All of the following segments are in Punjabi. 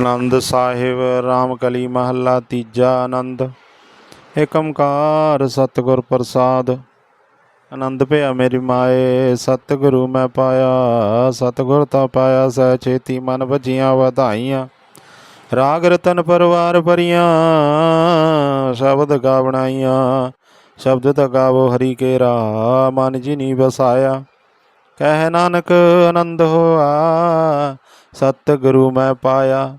ਆਨੰਦ ਸਾਹਿਬ, ਰਾਮਕਲੀ ਮਹੱਲਾ ਤੀਜਾ ਆਨੰਦ। ਏਕ ਓੰਕਾਰ ਸਤਿਗੁਰ ਪ੍ਰਸਾਦ। ਆਨੰਦ ਭਇਆ ਮੇਰੀ ਮਾਏ, ਸਤਿਗੁਰੂ ਮੈਂ ਪਾਇਆ। ਸਤਿਗੁਰ ਤਾਂ ਪਾਇਆ ਸਹਿ ਛੇਤੀ ਮਨ ਭਜੀਆਂ ਵਧਾਈਆਂ। ਰਾਗ ਰਤਨ ਪਰਵਾਰ ਭਰੀਆਂ, ਸ਼ਬਦ ਗਾ ਬਣਾਈਆਂ। ਸ਼ਬਦ ਤਾਂ ਗਾਵੋ ਹਰੀ ਕੇਰਾ, ਮਨ ਜਿਨੀ ਵਸਾਇਆ। ਕਹਿ ਨਾਨਕ ਆਨੰਦ ਹੋਆ, ਸਤਿਗੁਰੂ ਮੈਂ ਪਾਇਆ।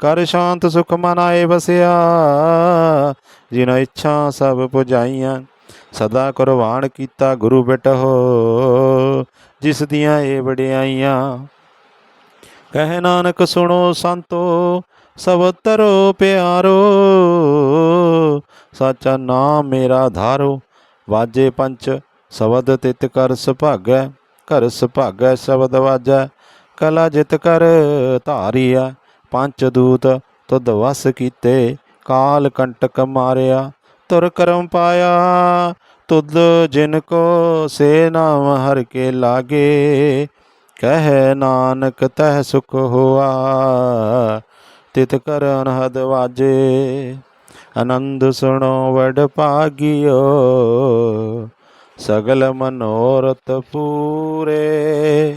ਕਰ ਸ਼ਾਂਤ ਸੁਖ ਮਨ ਆਏ ਵਸਿਆ ਜਿਨ ਇੱਛਾ ਸਭ ਪੁਜਾਈਆਂ, ਸਦਾ ਕੁਰਬਾਨ ਕੀਤਾ ਗੁਰੂ ਬਿਟਹੁ, ਜਿਸ ਦੀਆਂ ਏ ਵਡਿਆਈਆਂ। ਕਹਿ ਨਾਨਕ ਸੁਣੋ ਸੰਤੋ, ਸਭ ਤਰੋ ਪਿਆਰੋ, ਸਾਚਾ ਨਾਮ ਮੇਰਾ ਧਾਰੋ, ਵਾਜੇ ਪੰਚ ਸ਼ਬਦ ਤਿਤ ਕਰ ਸੁਭਾਗੈ, ਘਰ ਸੁਭਾਗੈ ਸ਼ਬਦ ਵਾਜੈ, ਕਲਾ ਜਿਤ ਕਰ ਧਾਰੀਆ ਪੰਚਦੂਤ ਦੂਤ ਤੁਧ ਵਸ ਕੀਤੇ, ਕਾਲ ਕੰਟਕ ਮਾਰਿਆ, ਤੁਰ ਕਰਮ ਪਾਇਆ। ਤੁਧ ਜਿਨ ਕੋ ਸੇ ਨਾਮ ਹਰ ਕੇ ਲਾਗੇ, ਕਹਿ ਨਾਨਕ ਤਹਿ ਸੁਖ ਹੋਆ। ਤਿਤ ਕਰਨ ਅਨਹਦ ਵਾਜੇ, ਆਨੰਦ ਸੁਣੋ ਵਡ ਭਾਗਿਓ। ਸਗਲ ਮਨੋਰਥ ਪੂਰੇ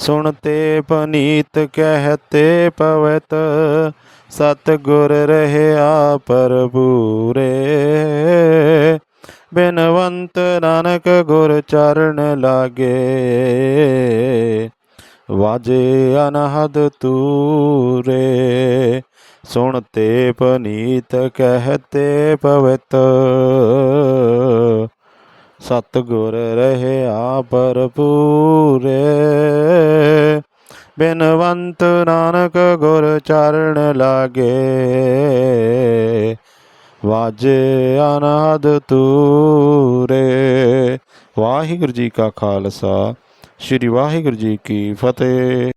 ਸੁਣਤੇ ਪਨੀਤ ਕਹਤੇ ਪਵਤ ਸਤ ਗੁਰ ਰਹਿਆ ਪਰਪੂਰੇ ਬਿਨਵੰਤ ਨਾਨਕ ਗੁਰ ਚਰਨ ਲਾਗੇ, ਵਾਜੇ ਅਨਹਦ ਤੂਰੇ। ਸੁਣਤੇ ਪਨੀਤ ਕਹਤੇ ਪਵਤ ਸਤਗੁਰ ਰਹਿਆ ਪਰਪੂਰੇ ਬਿਨਵੰਤ ਨਾਨਕ ਗੁਰ ਚਰਨ ਲਾਗੇ। ਵਾਜੇ ਅਨਾਦ ਤੂਰੇ। ਵਾਹਿਗੁਰੂ ਜੀ ਕਾ ਖਾਲਸਾ, ਸ੍ਰੀ ਵਾਹਿਗੁਰੂ ਜੀ ਕੀ ਫਤਿਹ।